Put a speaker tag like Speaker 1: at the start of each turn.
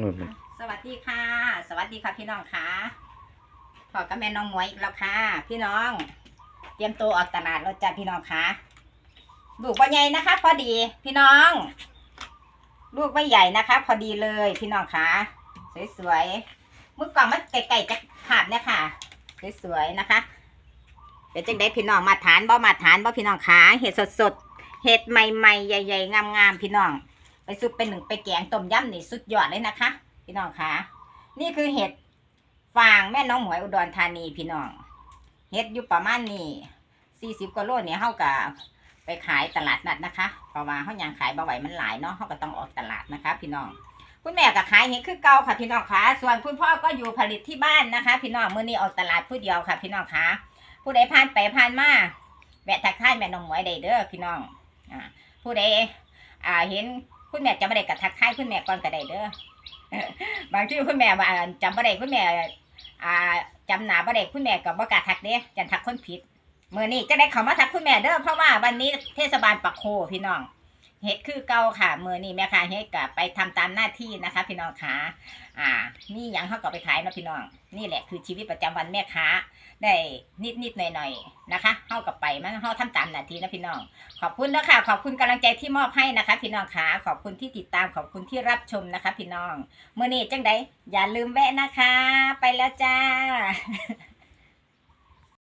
Speaker 1: นู่นมัน
Speaker 2: สวัสดีค่ะ สวัสดีค่ะพี่น้องค่ะพอกับแม่น้องหมวยอีกแล้วค่ะ พี่น้อง เตรียมตัวออกตลาดแล้วจ้ะพี่น้องค่ะลูกว่าใหญ่นะคะ พอดีพี่น้องลูกว่าใหญ่นะคะ พอดีเลยพี่น้องค่ะสวยๆมือกล่องมันไก่ๆจะขาดเนี่ยค่ะสวยๆนะคะเป็นจังได้พี่น้องมาทานบ่มาทานบ่พี่น้องค่ะเห็ดสดๆเห็ดใหม่ๆใหญ่ๆงามๆพี่น้อง ไปซุปเป็นหนึ่งไปแกงต้มยำนี่สุดยอดเลยนะคะ พี่น้องคะนี่คือเห็ดฟางแม่น้องหมวยอุดรธานีพี่น้อง เห็ดอยู่ประมาณนี้สี่สิบกว่าโลเนี่ยเฮากับไปขายตลาดนัดนะคะ เพราะว่าเฮายังขายบ่ไหวมันหลายเนาะเฮาก็ต้องออกตลาดนะคะ พี่น้อง คุณแม่ก็ขายเห็ดคือเก่าค่ะพี่น้องคะส่วนคุณพ่อก็อยู่ผลิตที่บ้านนะคะ พี่น้องมื้อนี้ออกตลาดผู้เดียวค่ะ พี่น้องคะผู้ใดผ่านไปผ่านมาแวะทักทายแม่น้องหมวยได้เด้อพี่น้อง อ่า ผู้ใดอ่าเห็น คุณแม่จะไม่ได้กระทักทายคุณแม่ก่อนก็ได้เด้อบางทีคุณแม่ว่าจำบ่ได้คุณแม่อ่าจำหนาบ่ได้คุณแม่ก็บ่กล้าทักเด้จันทักคนผิดมื้อนี้จะได้เข้ามาทักคุณแม่เด้อเพราะว่าวันนี้เทศบาลปักโคพี่น้อง เฮ็ดคือเก่าค่ะมือนี้แม่ค้าเฮ็ดก็ไปทำตามหน้าที่นะคะ พี่น้องค่ะอ่า นี่ยังเฮาก็ไปขายนะพี่น้อง นี่แหละคือชีวิตประจำวันแม่ค้า ได้นิดๆหน่อยๆนะคะเฮากับไปมันเฮาทำตามหน้าที่นะพี่น้อง ขอบคุณนะคะขอบคุณกำลังใจที่มอบให้นะคะ พี่น้องค่ะขอบคุณที่ติดตามขอบคุณที่รับชมนะคะ พี่น้องเมื่อนี้จังใดอย่าลืมแวะนะคะ ไปแล้วจ้า